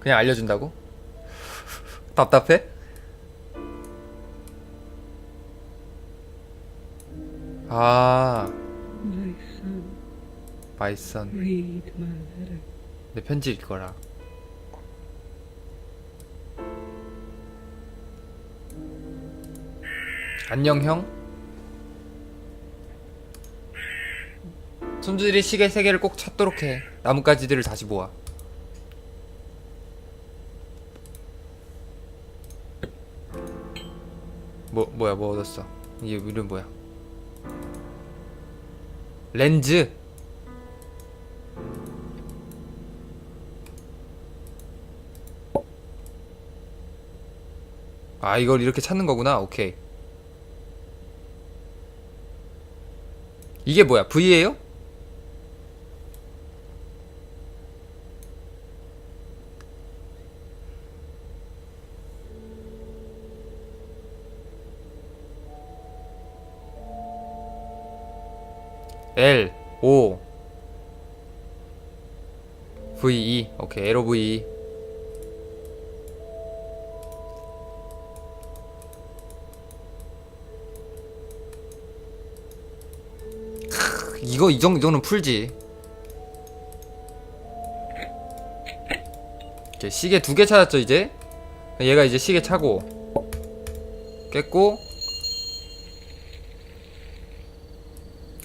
그냥 알려준다고? 답답해? 아, 마이선. 내 편지 읽어라. 안녕 형. 손주들이 시계 세 개를 꼭 찾도록 해. 나뭇가지들을 다시 모아. 뭐 뭐야 뭐 얻었어? 이게 이름 뭐야? 렌즈. 아 이걸 이렇게 찾는 거구나 오케이 이게 뭐야 V예요? L O V E 오케이 L O V E 이거 이 정도 는 풀지. 이렇게 시계 두 개 찾았죠 이제. 얘가 이제 시계 차고 깼고.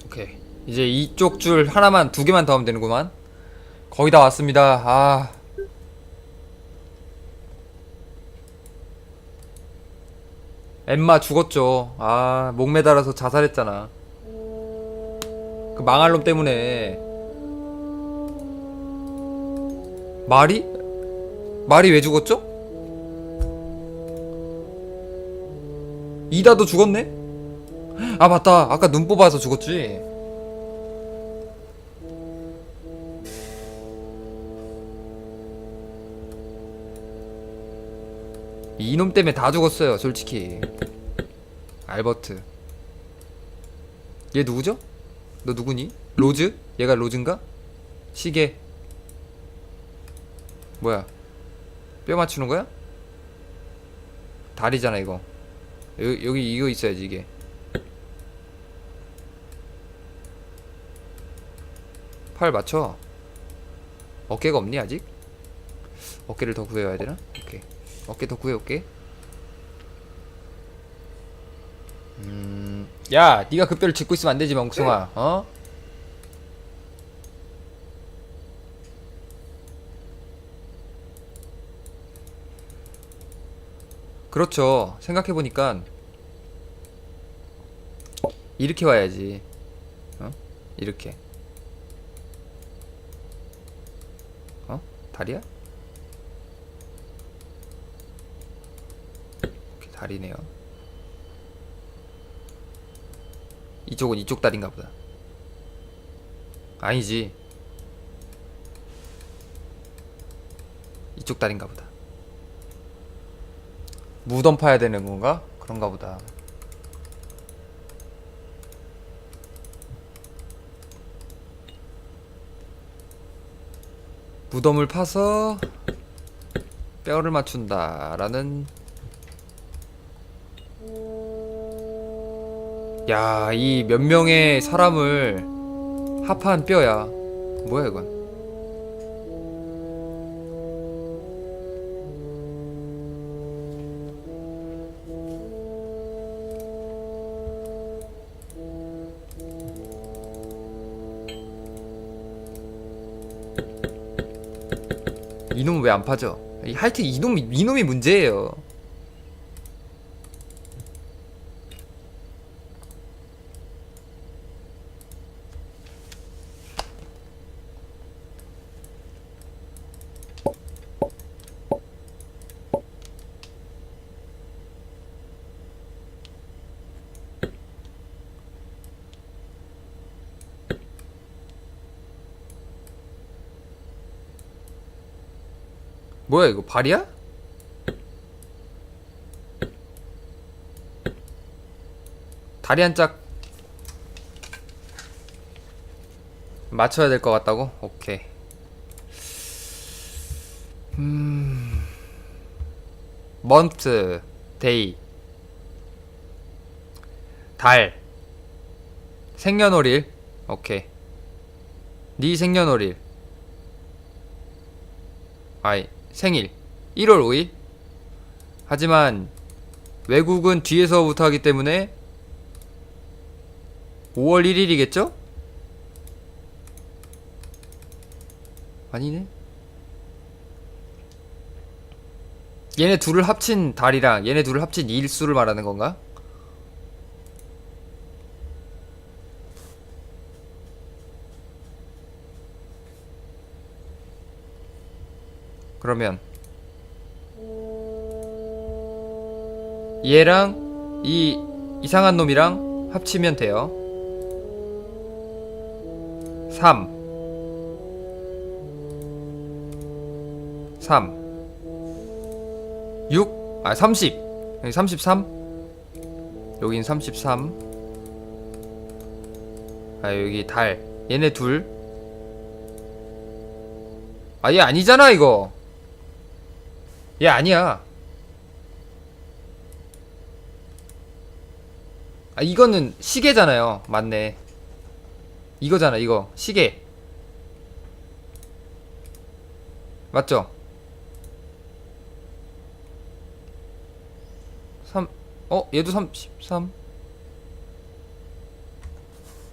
오케 이. 이제 이쪽 줄 하나만 두 개만 더 하면 되는구만. 거의 다 왔습니다. 아. 엠마 죽었죠. 아, 목 매달아서 자살했잖아. 그 망할 놈 때문에 말이? 말이 왜 죽었죠? 이다도 죽었네? 아 맞다 아까 눈 뽑아서 죽었지 이놈 때문에 다 죽었어요 솔직히 알버트 얘 누구죠? 너 누구니? 로즈? 얘가 로즈인가? 시계 뭐야 뼈 맞추는 거야? 다리잖아 이거 여기, 여기 이거 있어야지 이게 팔 맞춰 어깨가 없니 아직? 어깨를 더 구해와야 되나? 오케이 어깨 더 구해올게 음... 야그 뼈를 짚고 있으면 안 되지 멍충아 어? 그렇죠 생각해보니까 이렇게 와야지 어? 이렇게 어? 다리야? 오케이, 다리네요. 이쪽은 이쪽 다리인가 보다. 아니지. 이쪽 다리인가 보다. 무덤 파야 되는 건가? 그런가 보다. 무덤을 파서 뼈를 맞춘다라는 야, 이 몇 명의 사람을 합한 뼈야. 뭐야 이건? 이놈은 왜안 파죠? 이- 하여튼 이놈이 이놈이 문제예요. 뭐야 이거 발이야? 다리 한 짝 맞춰야 될 것 같다고? 오케이. 음. month, day. 달. 생년월일. 오케이. 네 생년월일. 아이, 생일. 1월 5일. 하지만 외국은 뒤에서부터 하기 때문에 5월 1일이겠죠? 아니네. 얘네 둘을 합친 달이랑 얘네 둘을 합친 일수를 말하는 건가? 그러면 얘랑 이 이상한 놈이랑 합치면 돼요. 3 3 6? 아, 30. 여기 33. 여긴 33. 아, 여기 달. 얘네 둘. 아, 얘 아니잖아, 이거. 얘 아니야. 아, 이거는 시계잖아요. 맞네. 이거잖아, 이거. 시계. 맞죠? 3, 어? 얘도 33.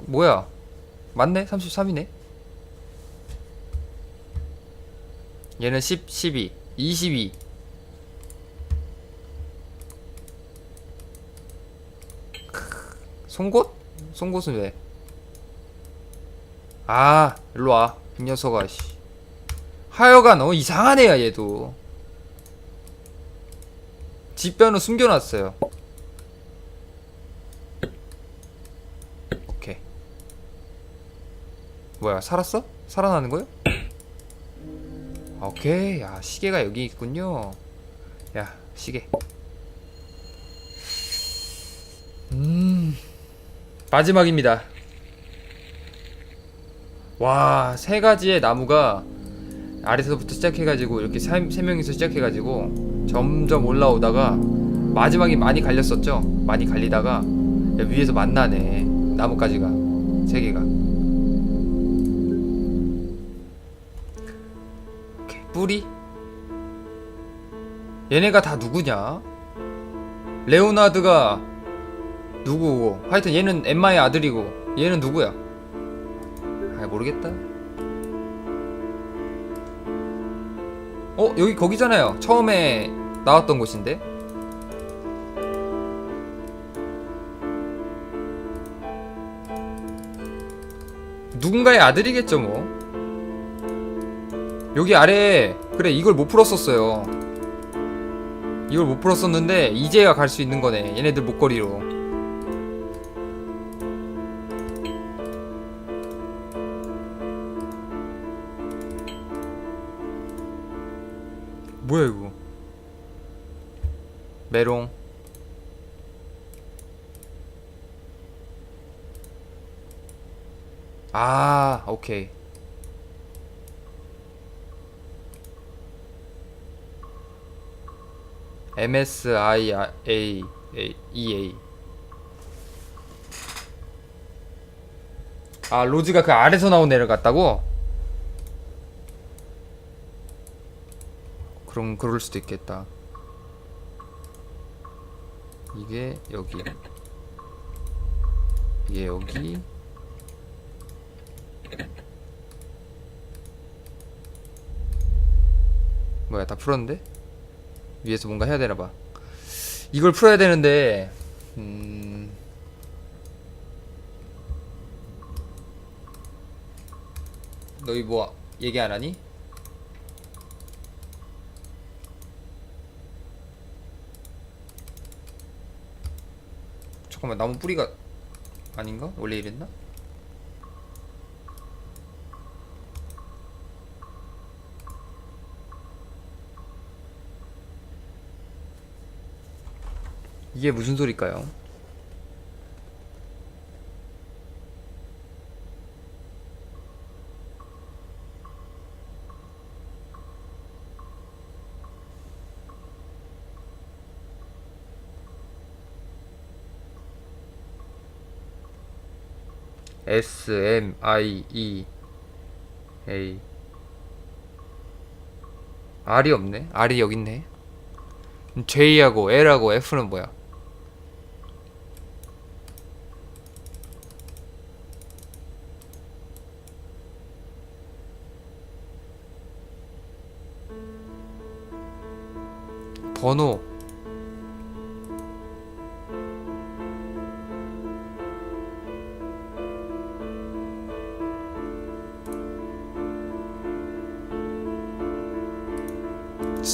뭐야? 맞네? 33이네? 얘는 10, 12, 22. 송곳? 송곳은 왜? 아, 일로 와. 이 녀석아, 씨. 하여간, 어, 이상한 애야, 얘도. 뒷변은 숨겨놨어요. 뭐야, 살았어? 살아나는 거요? 오케이. 야, 시계가 여기 있군요. 야, 시계. 마지막입니다. 와, 세 가지의 나무가 아래서부터 시작해가지고 이렇게 세, 세 명이서 시작해가지고 점점 올라오다가 마지막에 많이 갈렸었죠. 많이 갈리다가 야, 위에서 만나네 나뭇가지가 세 개가. 뿌리. 얘네가 다 누구냐? 레오나드가 누구고? 하여튼 얘는 엠마의 아들이고 얘는 누구야? 아 모르겠다. 어 여기 거기잖아요 처음에 나왔던 곳인데 누군가의 아들이겠죠 뭐 여기 아래에 그래 이걸 못 풀었었어요 이걸 못 풀었었는데 이제야 갈 수 있는 거네 얘네들 목걸이로 뭐야 이거? 메롱. 아 오케이. MSIA EA 아 로즈가 그 아래서 나온 애를 같다고? 그럼 그럴 수도 있겠다. 이게 여기. 이게 여기. 뭐야 다 풀었는데? 위에서 뭔가 해야 되나 봐. 이걸 풀어야 되는데 음... 너희 뭐 얘기 안 하니? 잠깐만 나무 뿌리가 아닌가? 원래 이랬나? 이게 무슨 소리일까요? S M I E A R이 없네. R이 여기 있네. J하고 L하고 F는 뭐야? 번호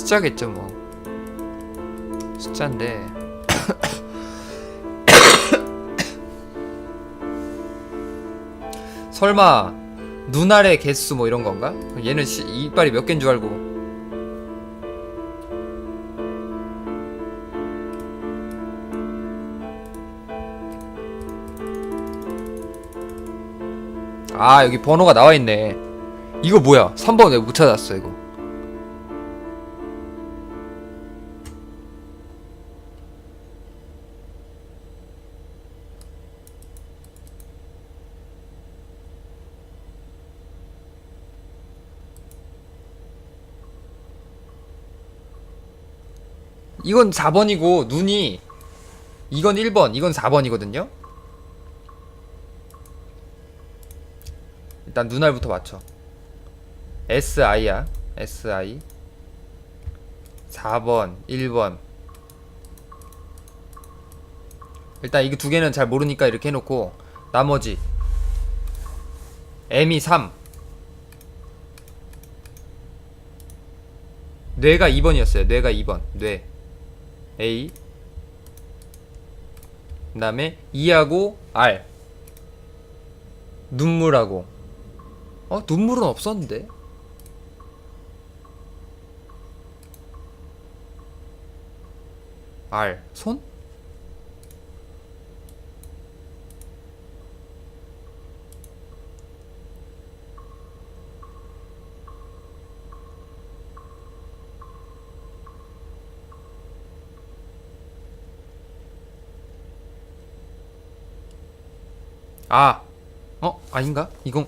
숫자겠죠 뭐. 숫자인데. 설마 눈알의 개수 뭐 이런 건가? 얘는 시, 이빨이 몇 개인 줄 알고. 아 여기 번호가 나와 있네. 이거 뭐야? 3번 왜 못 찾았어 이거 이건 4번이고 눈이 이건 1번 이건 4번이거든요. 일단 눈알부터 맞춰. SI야. SI 4번 1번. 일단 이거 두 개는 잘 모르니까 이렇게 해놓고 나머지 M이 3 뇌가 2번이었어요. 뇌가 2번. 뇌 A 그 다음에 E하고 R 눈물하고 어? 눈물은 없었는데 R 손? 아! 어? 아닌가? 이건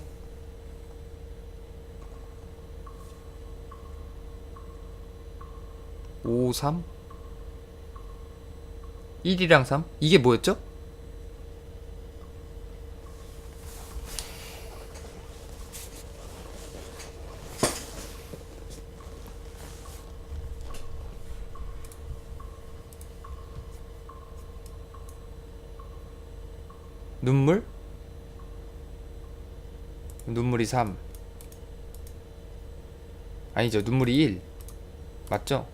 5, 3 1이랑 3? 이게 뭐였죠? 눈물? 눈물이 3 아니죠 눈물이 1 맞죠?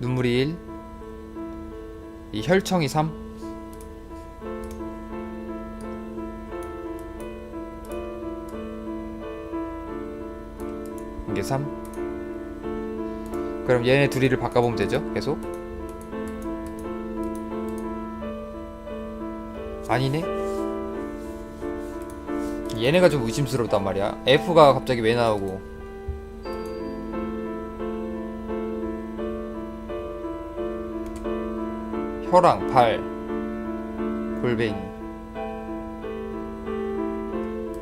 눈물이 1, 이 혈청이 3. 이게 3. 그럼 얘네 둘이를 바꿔보면 되죠? 계속. 아니네? 얘네가 좀 의심스럽단 말이야. F가 갑자기 왜 나오고. 혀랑 발 골뱅이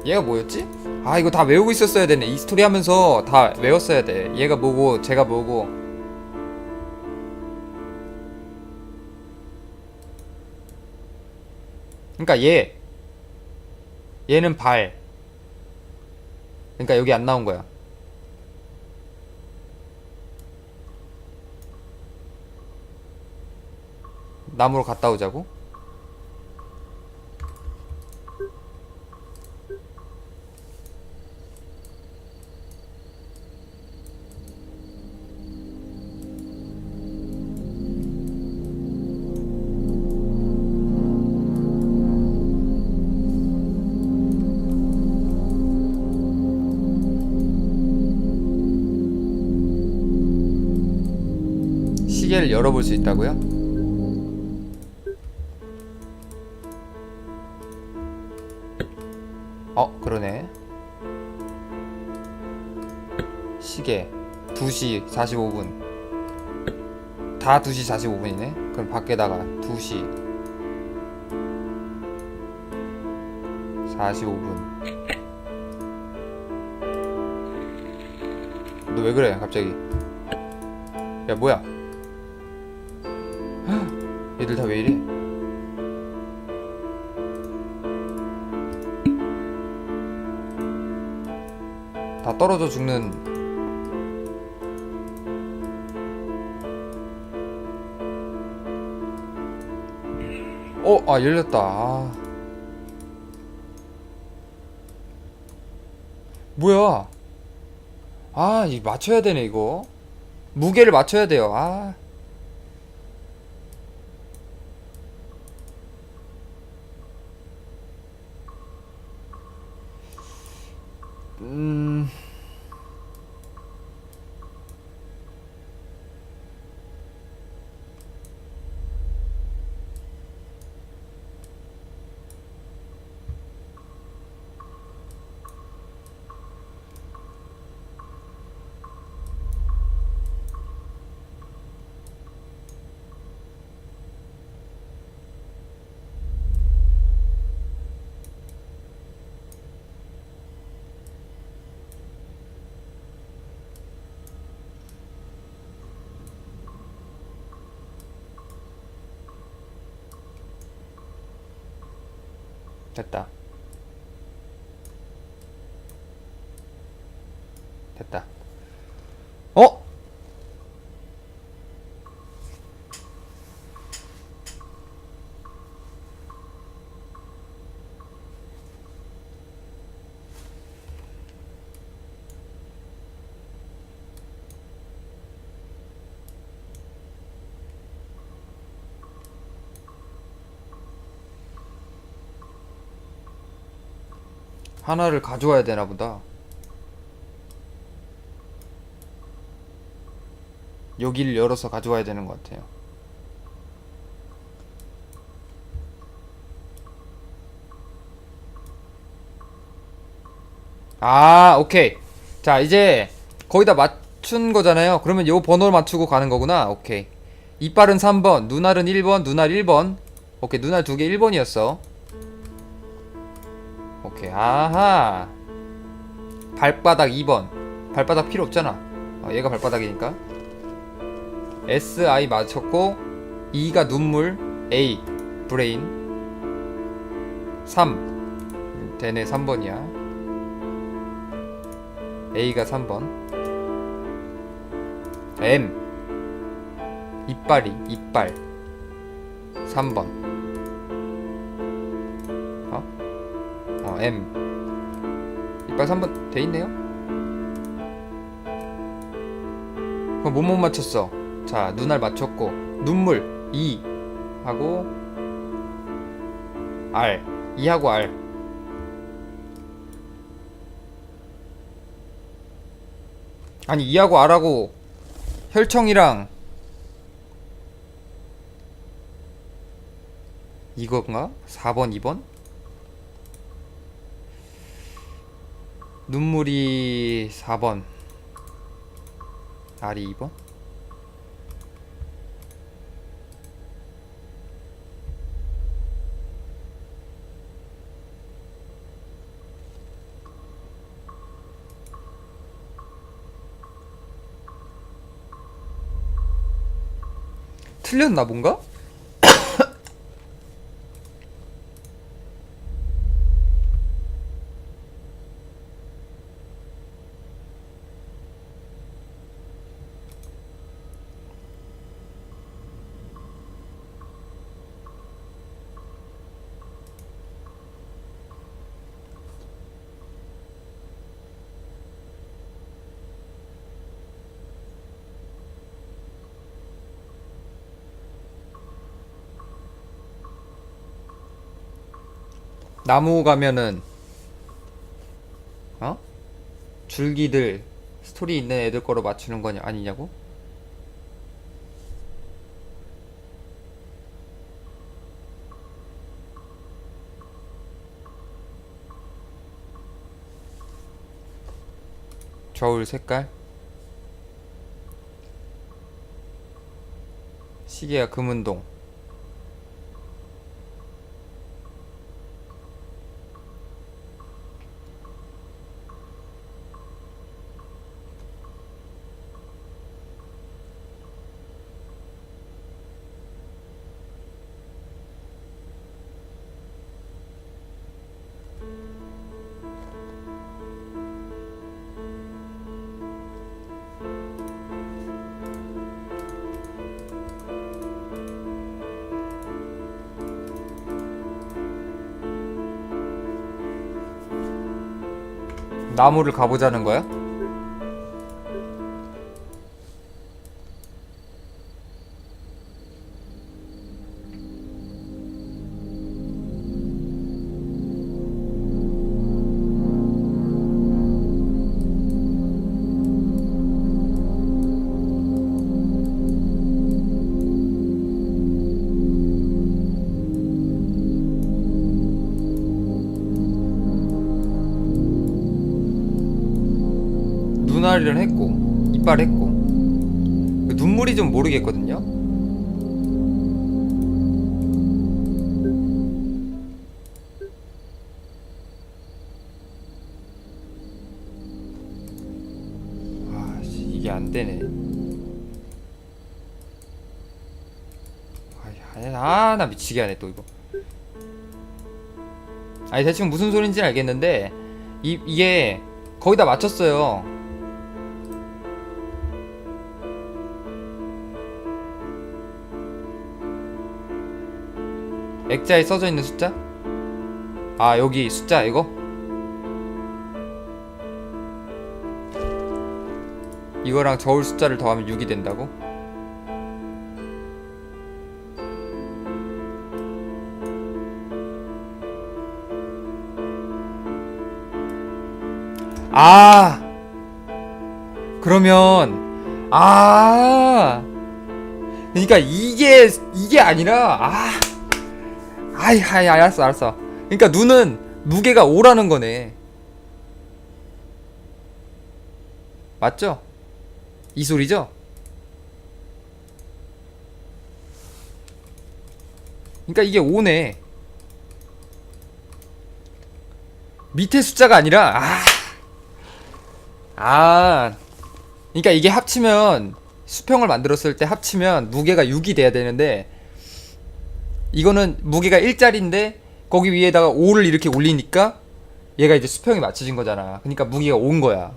얘가 뭐였지? 아 이거 다 외우고 있었어야 되네 이 스토리 하면서 다 외웠어야 돼 얘가 뭐고 제가 뭐고 그니까 얘 얘는 발 그니까 여기 안 나온 거야 나무로 갔다 오자고? 시계를 열어볼 수 있다고요? 어, 그러네. 시계 2시 45분. 다 2시 45분이네. 그럼 밖에다가 2시 45분 너 왜 그래 갑자기 야 뭐야 헉, 얘들 다 왜 이래 다 떨어져 죽는 어, 아 열렸다. 아. 뭐야? 아, 이 맞춰야 되네 이거. 무게를 맞춰야 돼요. 아. 음. 됐다. 어? 하나를 가져와야 되나 보다. 여기를 열어서 가져와야 되는 것 같아요. 아, 오케이. 자, 이제 거의 다 맞춘 거잖아요. 그러면 요 번호를 맞추고 가는 거구나. 오케이. 이빨은 3번, 눈알은 1번, 눈알 1번. 오케이, 눈알 두개 1번이었어. 오케이. 아하. 발바닥 2번. 발바닥 필요 없잖아. 어, 얘가 발바닥이니까. S I 맞췄고 E가 눈물 A 브레인 3 음, 되네 3번이야. A가 3번. M. 이빨이 이빨. 3번 M. 이빨 3번 돼 있네요? 그럼 뭐못 맞췄어? 자, 눈알 맞췄고, 눈물, E. 하고, R. E하고 R. 아니, E하고 R하고 혈청이랑 이건가? 4번, 2번? 눈물이 4번 알이 2번 틀렸나 뭔가? 나무 가면은 어? 줄기들 스토리 있는 애들 거로 맞추는 거냐 아니냐고? 저울 색깔 시계가 금운동 나무를 가보자는 거야? 모르겠거든요. 아 씨, 이게 안 되네. 아 나 미치게 하네 또 이거. 아니 대충 무슨 소린지 알겠는데 이 이게 거기다 맞췄어요. 액자에 써져 있는 숫자? 아 여기 숫자 이거? 이거랑 저울 숫자를 더하면 6이 된다고? 아 그러면 아 그러니까 이게 이게 아니라 아 아이, 아이, 알았어, 알았어. 그러니까 눈은 무게가 5라는 거네. 맞죠? 이 소리죠? 그러니까 이게 5네. 밑에 숫자가 아니라 아. 아. 그러니까 이게 합치면 수평을 만들었을 때 합치면 무게가 6이 돼야 되는데 이거는 무게가 1짜리인데 거기 위에다가 5를 이렇게 올리니까 얘가 이제 수평이 맞춰진 거잖아. 그러니까 무게가 5인 거야.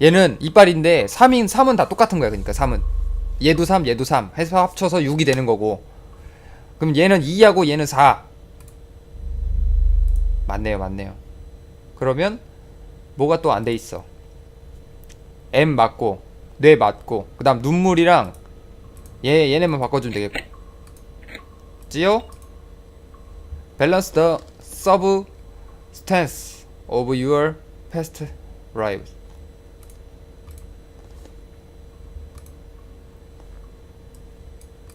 얘는 이빨인데 3인 3은 다 똑같은 거야. 그러니까 3은 얘도 3, 얘도 3 해서 합쳐서 6이 되는 거고. 그럼 얘는 2하고 얘는 4. 맞네요. 맞네요. 그러면 뭐가 또 안 돼 있어. M 맞고 뇌 맞고 그다음 눈물이랑 얘 얘네만 바꿔주면 되겠고. 지요? Balance the substance of your past lives.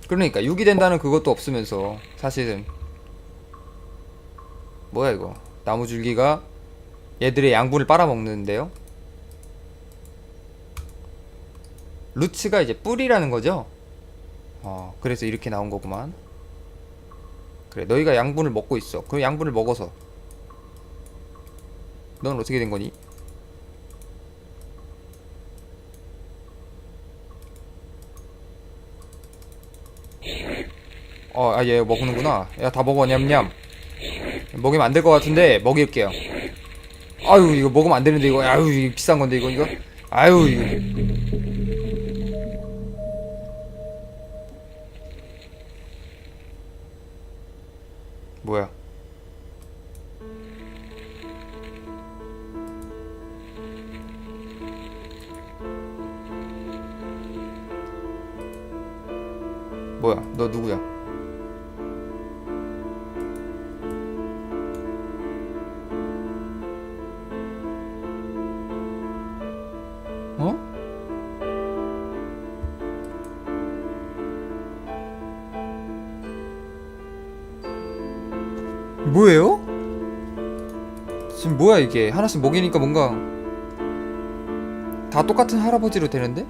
그러니까 6이 된다는 그것도 없으면서 사실은 뭐야 이거 나무줄기가 얘들의 양분을 빨아먹는데요 루츠가 이제 뿌리라는 거죠 어 그래서 이렇게 나온 거구만 그래 너희가 양분을 먹고 있어 그럼 양분을 먹어서 넌 어떻게 된 거니? 어, 아, 얘 먹는구나. 야, 다 먹어, 냠냠. 먹이면 안 될 것 같은데, 먹일게요. 아유, 이거 먹으면 안 되는데, 이거. 아유, 이거 비싼 건데, 이거, 이거. 아유, 이거. 뭐야? 뭐야? 너 누구야? 이게 하나씩 먹이니까 뭔가 다 똑같은 할아버지로 되는데?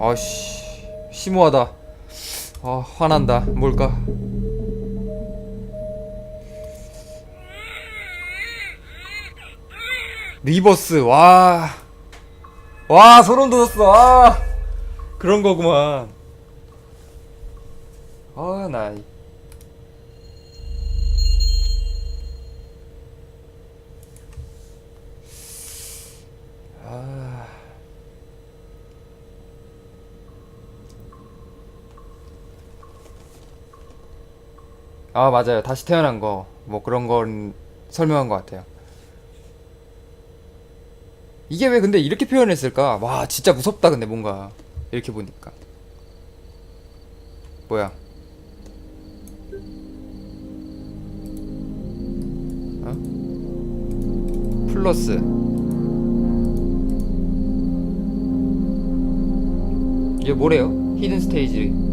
아씨 심오하다 아 화난다 뭘까 리버스 와. 와 소름 돋았어. 아. 그런 거구만. 아 나. 아 맞아요. 다시 태어난 거 뭐 그런 건 설명한 것 같아요. 이게 왜 근데 이렇게 표현했을까? 와 진짜 무섭다 근데 뭔가. 이렇게 보니까. 뭐야? 어? 플러스. 이게 뭐래요? 히든 스테이지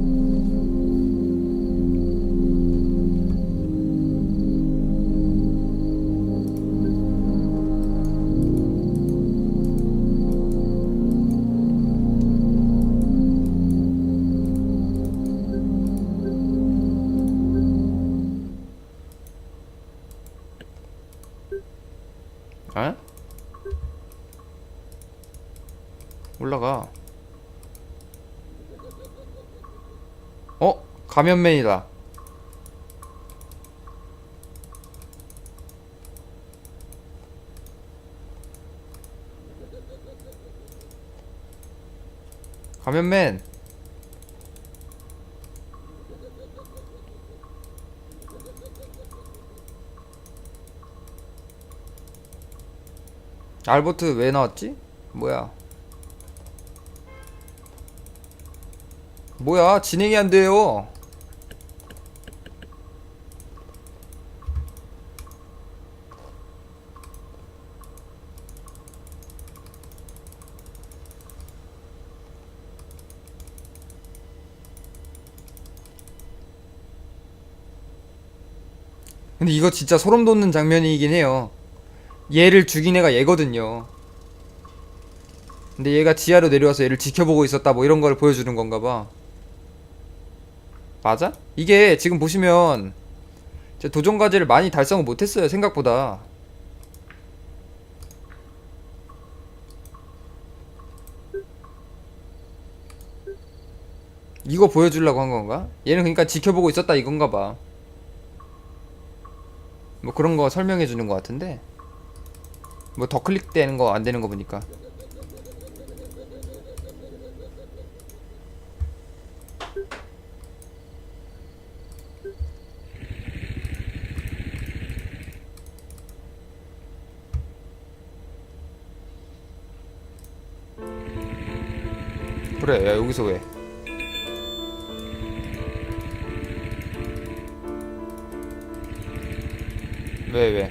어? 가면맨이다. 가면맨. 알버트 왜 나왔지? 뭐야? 뭐야? 진행이 안 돼요. 이거 진짜 소름 돋는 장면이긴 해요. 얘를 죽인 애가 얘거든요. 근데 얘가 지하로 내려와서 얘를 지켜보고 있었다 뭐 이런 걸 보여주는 건가 봐. 맞아? 이게 지금 보시면 제 도전 과제를 많이 달성을 못했어요 생각보다. 이거 보여주려고 한 건가? 얘는 그러니까 지켜보고 있었다 이건가 봐. 뭐 그런 거 설명해 주는 것 같은데. 뭐 더 클릭되는 거 안 되는 거 보니까 그래 야 여기서 왜 왜, 왜?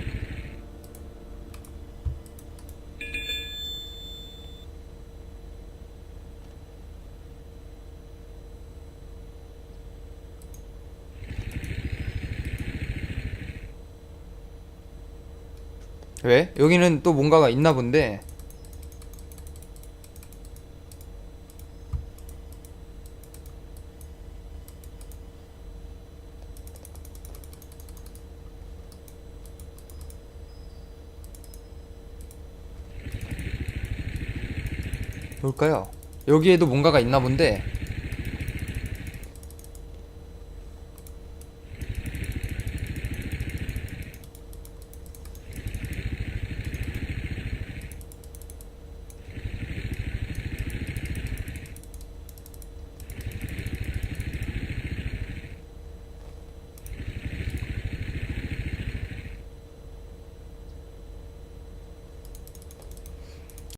왜? 여기는 또 뭔가가 있나 본데. 뭘까요? 여기에도 뭔가가 있나 본데.